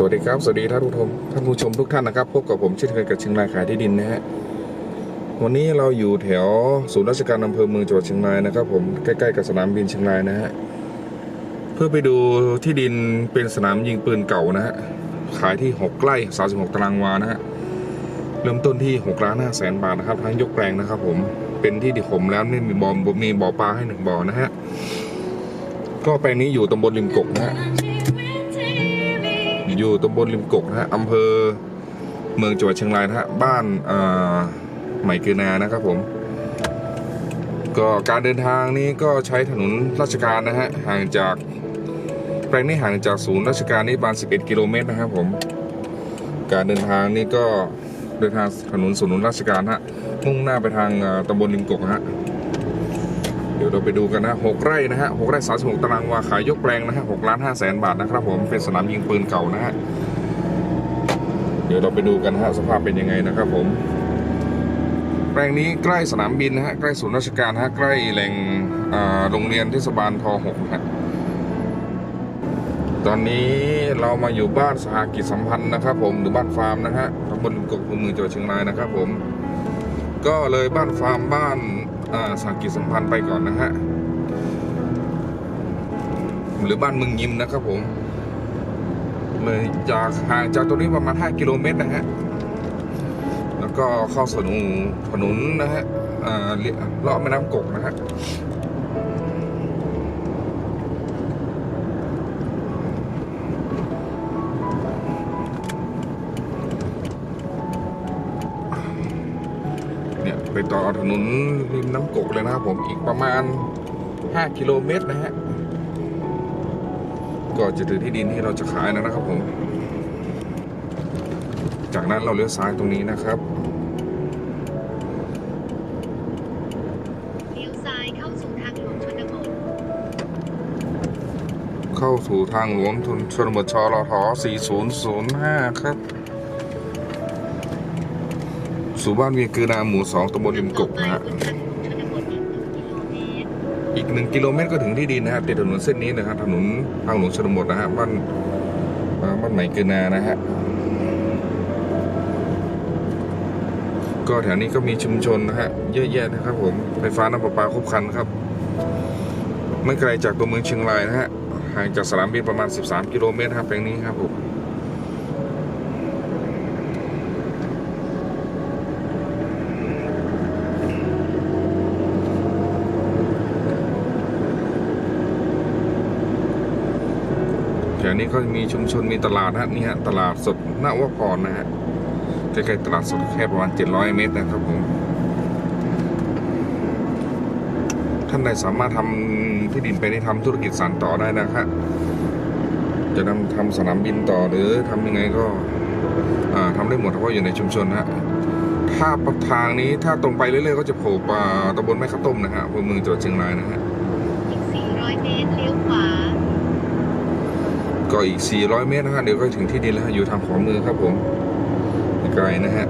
สวัสดีครับ สวัสดีท่านผู้ชมท่านผู้ชมทุกท่านนะครับ พบกับผมเช่นเคยกับเชียงรายขายที่ดินนะฮะวันนี้เราอยู่แถวศูนย์ราชการอำเภอเมืองจังหวัดเชียงรายนะครับ ผมใกล้ๆกับสนามบินเชียงรายนะฮะเพื่อไปดูที่ดินเป็นสนามยิงปืนเก่านะฮะขายที่ 6 ไร่36ตารางวานะฮะเริ่มต้นที่6ล้าน5แสนบาทนะครับ ทั้งยกแปลงนะครับ ผมเป็นที่ดิผมแล้วนี่มีบ่อมีบ่อปลาให้หนึ่งบ่อนะฮะก็แปลงนี้อยู่ตำบลริมกกนะฮะ อยู่ตำบลริมกกนะฮะอำเภอเมืองจังหวัดเชียงรายนะฮะบ้านอ่อใหม่คือนานะครับผม ก็การเดินทางนี้ก็ใช้ถนนราชการนะฮะห่างจากแปลงนี้ห่างจากศูนย์ราชการนี่ประมาณ 11 กิโลเมตรนะครับผม การเดินทางนี่ก็เดินทางถนนศูนย์ราชการฮะมุ่งหน้าไปทางอ่อตำบลริมกกนะฮะ ยวเราไปดูกันนะหกไร่นะฮะหกไร่สามสิบหกตารางวาขายยกแปลงนะฮะหกล้านห้าแสนบาทนะครับผมเป็นสนามยิงปืนเก่านะฮะเดี๋ยวเราไปดูกันฮะสภาพเป็นยังไงนะครับผมแปลงนี้ใกล้สนามบินนะฮะใกล้ศูนย์ราชการนะฮะใกล้แหล่งโรงเรียนเทศบาลทหกนะฮะตอนนี้เรามาอยู่บ้านสหกิจสัมพันธ์นะครับ ผมหรือบ้านฟาร์มนะฮะตำบลกกอำเภมือจังหวัดเชียงรายนะครับ ผม ก็เลยบ้านฟาร์มบ้าน สหกิจสัมพันธ์ไปก่อนนะฮะ หรือบ้านเมืองยิมนะครับผมเลยจากห่างจากตรงนี้ประมาณ 5 กิโลเมตรนะฮะ แล้วก็เข้าสนุนถนนนะฮะเลีเลาะแม่น้ำกกนะฮะ ไปต่อถนนริมน้ำกกเลยนะครับผมอีกประมาณ 5 กิโลเมตรนะฮะ ก็จะถึงที่ดินที่เราจะขายแล้วนะครับผม จากนั้นเราเลี้ยวซ้ายตรงนี้นะครับเลี้ยวซ้ายเข้าสู่ทางหลวงชนบทเข้าสู่ทางหลวงทุนชนบทชรท4005 ครับ สู่บ้านเวียงกือนาหมู่2ตำบลริมกกนะฮะอีกหนึ่งกิโลเมตรก็ถึงที่ดินนะฮะติดถนนเส้นนี้นะครับถนนทางหลวงชนบทนะฮะบ้านบ้านใหม่กือนานะฮะก็แถวนี้ก็มีชุมชนนะฮะเยอะแยะนะครับ ผมไฟฟ้าน้ำประปาครบคันครับ ไม่ไกลจากตัวเมืองเชียงรายนะฮะห่างจากสนามบินประมาณ 13 กิโลเมตรครับแปลงนี้ครับผม นี้ก็มีชุมชนมีตลาดนะฮะนี่ฮะตลาดสดนวพรนะฮะใกล้ๆตลาดสดแค่ประมาณ700 เมตรนะครับผมท่านใดสามารถทำที่ดินไปได้ทำธุรกิจสานต่อได้นะครับจะนำทำสนามบินต่อหรือทำยังไงก็อ่าทำได้หมดเพราะว่าอยู่ในชุมชนนะฮะถ้าทางนี้ถ้าตรงไปเรื่อยๆก็จะโผล่ตำบลแม่ข้าวต้มนะฮะอำเภอเมืองจังหวัดเชียงรายนะฮะ อีก 400 เมตร เลี้ยวขวา ก็อีก 400 เมตรนะฮะเดี๋ยวก็ถึงที่ดินแล้วฮะอยู่ทางขวามือครับผมไม่ไกลนะฮะ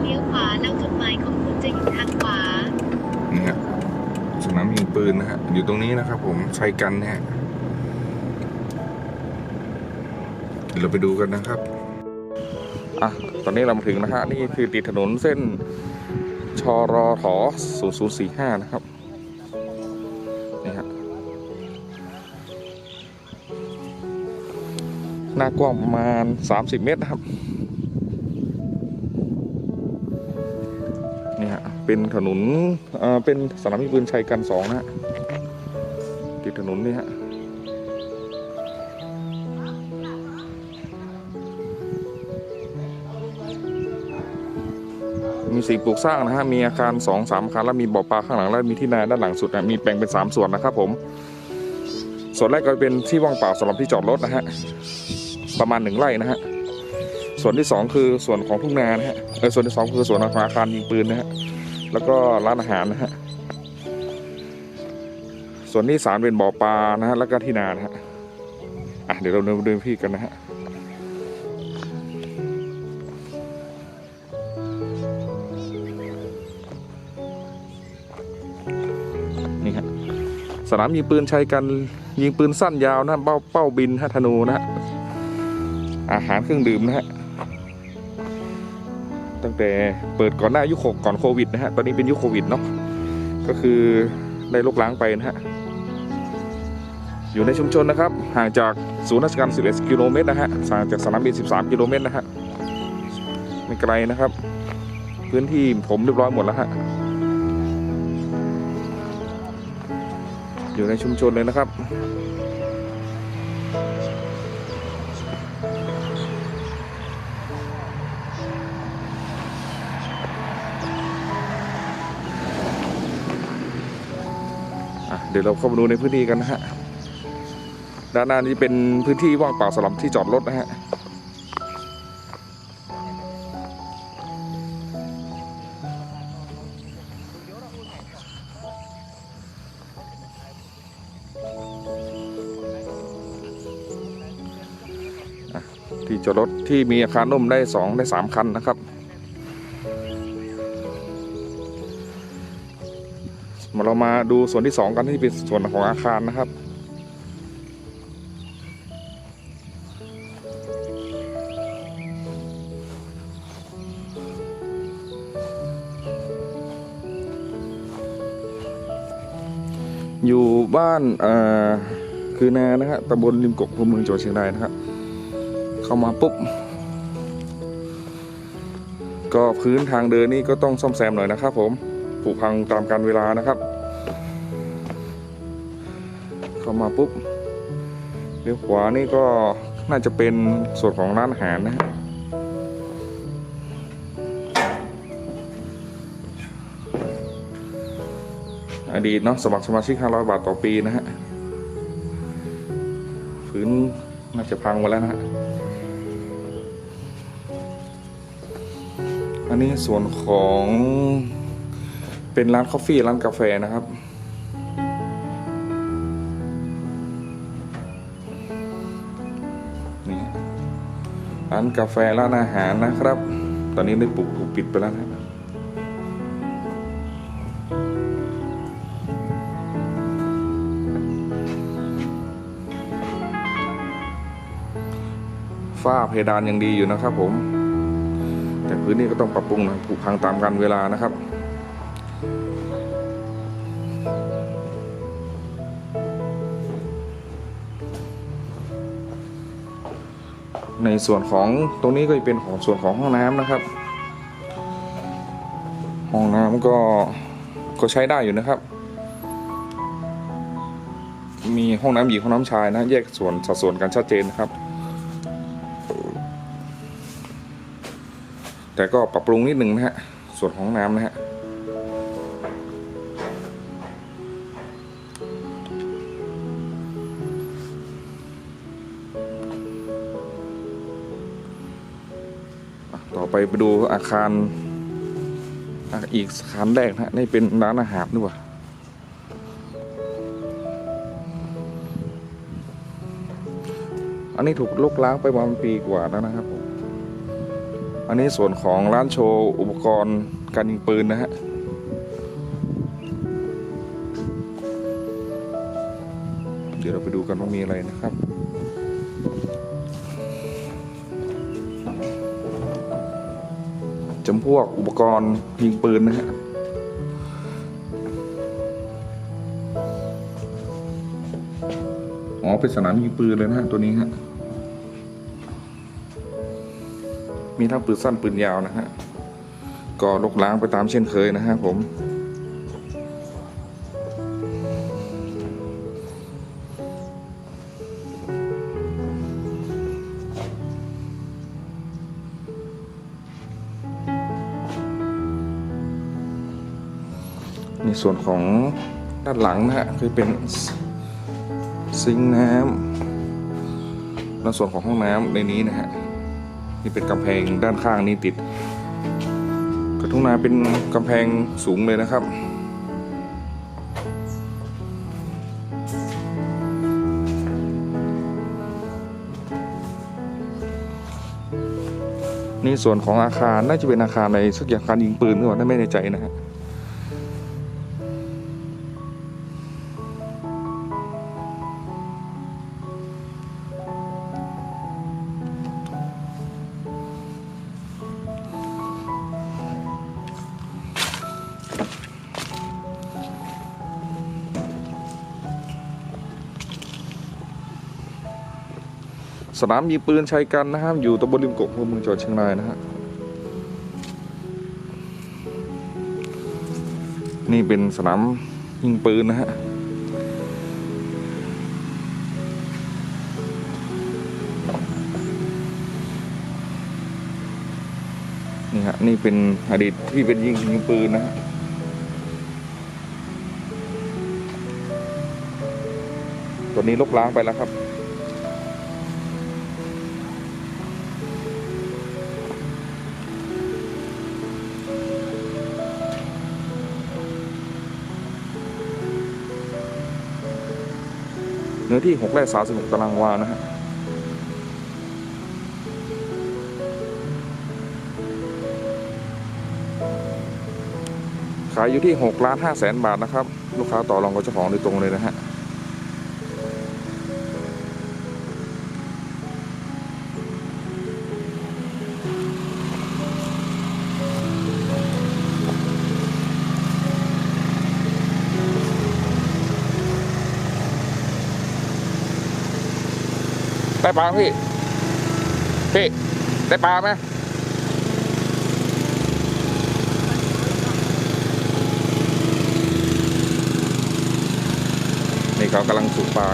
เลี้ยวขวาแล้วจุดหมายของคุณจะอยู่ทางขวานี่ฮะสนามยิงปืนนะฮะอยู่ตรงนี้นะครับผมชัยกันนะฮะเดี๋ยวเราไปดูกันนะครับอะตอนนี้เรามาถึงนะฮะนี่คือติดถนนเส้นชรถ0045 นะครับนี่ฮะหน้ากว้างประมาณ 30 เมตรนะครับนี่ฮะเป็นถนนเอ่อเป็นสนามยิงปืนชัยกันสองนะฮะติดถนนนี่ฮะ มีสีปลูกสร้างนะฮะมีอาคารสองสามอาคารแล้วมีบ่อปลาข้างหลังแล้วมีที่นาด้านหลังสุดนะมีแบ่งเป็นสามส่วนนะครับผมส่วนแรกก็เป็นที่ว่างเปล่าสำหรับที่จอดรถนะฮะประมาณหนึ่งไร่นะฮะส่วนที่สองคือส่วนของทุ่งนานะฮะเออส่วนที่สองคือส่วนของอาคารยิงปืนนะฮะแล้วก็ร้านอาหารนะฮะส่วนที่สามเป็นบ่อปลานะฮะแล้วก็ที่นานะฮะอะเดี๋ยวเราเดินดูพี่กันนะฮะ สนามยิงปืนใช้กันยิงปืนสั้นยาวนะเป้าเป้าบินฮะธนูนะฮะอาหารเครื่องดื่มนะฮะตั้งแต่เปิดก่อนหน้ายุคก่อนโควิดนะฮะตอนนี้เป็นยุคโควิดเนาะก็คือได้ลกล้างไปนะฮะอยู่ในชุมชนนะครับ ห่างจากศูนย์ราชการ 11 กิโลเมตรนะฮะห่างจากสนามบิน 13 กิโลเมตรนะฮะไม่ไกลนะครับ พื้นที่ผมเรียบร้อยหมดแล้วฮะ อยู่ในชุมชนเลยนะครับเดี๋ยวเราเข้ามาดูในพื้นที่กันนะฮะ ด้านหน้านี้เป็นพื้นที่ว่างเปล่าสำหรับที่จอดรถนะฮะ ที่มีอาคารนุ่มได้สองได้สามคันนะครับมาเรามาดูส่วนที่สองกันที่เป็นส่วนของอาคารนะครับอยู่บ้านคือนานะฮะตำบลริมกกอำเภอเมืองจังหวัดเชียงรายนะครับ เข้ามาปุ๊บ ก็พื้นทางเดินนี่ก็ต้องซ่อมแซมหน่อยนะครับ ผมผุพังตามการเวลานะครับ เข้ามาปุ๊บเลี้ยวขวานี่ก็น่าจะเป็นส่วนของร้านอาหารนะฮะอดีตเนาะสมัครสมาชิก 500 บาทต่อปีนะฮะ พื้นน่าจะพังหมาแล้วนะฮะ นนี้ส่วนของเป็นร้านกาแฟร้านกาแฟนะครับ นี่ร้านกาแฟร้านอาหารนะครับ ตอนนี้ได้ปลูกถูกปิดไปแล้วนะฝ้าเพดานยังดีอยู่นะครับผม พื้นที่ก็ต้องปรับปรุงนะผุพังตามกันเวลานะครับในส่วนของตรงนี้ก็จะเป็นของส่วนของห้องน้ำนะครับ ห้องน้ำก็ก็ใช้ได้อยู่นะครับ มีห้องน้ำหญิงห้องน้ำชายนะ แยกส่วนสัดส่วนกันชัดเจนนะครับ แต่ก็ปรับปรุงนิดหนึ่งนะฮะ ส่วนของน้ำนะฮะต่อไปไปดูอาคารอีกอาคารแรกนะฮะนี่เป็นร้านอาหารด้วยอันนี้ถูกลกล้างไปประมาณปีกว่าแล้วนะครับผม อันนี้ส่วนของร้านโชว์อุปกรณ์การยิงปืนนะฮะเดี๋ยวเราไปดูกันว่ามีอะไรนะครับ จำพวกอุปกรณ์ยิงปืนนะฮะอ๋อเป็นสนามยิงปืนเลยนะฮะตัวนี้ฮะ มีทั้งปืนสั้นปืนยาวนะฮะก็ลกล้างไปตามเช่นเคยนะฮะผม ในส่วนของด้านหลังนะฮะคือเป็นซิงน้ำและส่วนของห้องน้ำในนี้นะฮะ นี่เป็นกำแพงด้านข้างนี่ติดกระทุ่งนาเป็นกำแพงสูงเลยนะครับ นี่ส่วนของอาคารน่าจะเป็นอาคารในสักอย่างการยิงปืนหรือเปล่าไม่แน่ใจนะฮะ สนามยิงปืนชัยกันนะครับอยู่ตำบลริมกกอำเภอเมืองจังหวัดเชียงรายนะฮะนี่เป็นสนามยิงปืนนะฮะนี่ฮะนี่เป็นอดีตที่เป็นยิงยิงปืนนะฮะตอนนี้ลบล้างไปแล้วครับ เนื้อที่6ไร่36 ตารางวานะฮะขายอยู่ที่6ล้าน5แสนบาทนะครับ ลูกค้าต่อรองกับเจ้าของโดยตรงเลยนะฮะ ได้ปลาพี่ พี่ ได้ปลาไหมนี่เขากำลังสูบปลา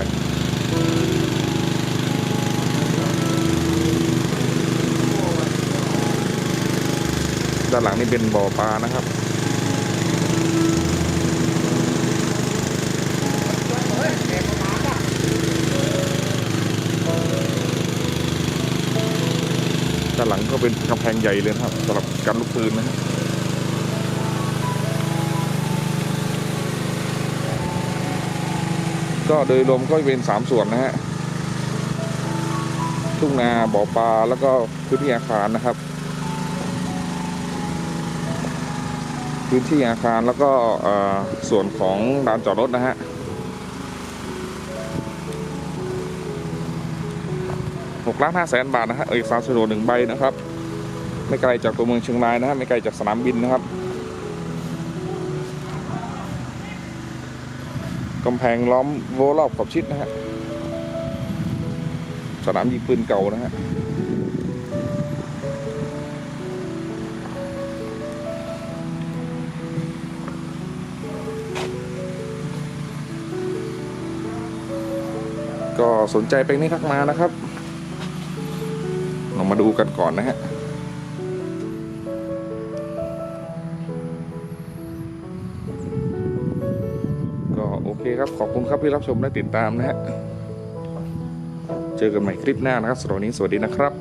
ด้านหลังนี่เป็นบ่อปลานะครับ เป็นกำแพงใหญ่เลยนะครับสำหรับการลูกปืนนะฮะก็โดยรวมก็เป็นสามส่วนนะฮะทุ่งนาบ่อปลาแล้วก็พื้นที่อาคารนะครับ พื้นที่อาคารแล้วก็ส่วนของลานจอดรถนะฮะหกล้านห้าแสนบาทนะฮะเอกสารสะดวกหนึ่งใบนะครับ ไม่ไกลจากตัวเมืองเชียงรายนะฮะไม่ไกลจากสนามบินนะครับกำแพงล้อมโวรอบขอบชิดนะฮะสนามยิงปืนเก่านะฮะก็สนใจไปนี่ทักมานะครับเรามาดูกันก่อนนะฮะ ครับ ขอบคุณครับที่รับชมและติดตามนะฮะ เจอกันใหม่คลิปหน้านะครับสำหรับวันนี้สวัสดีนะครับ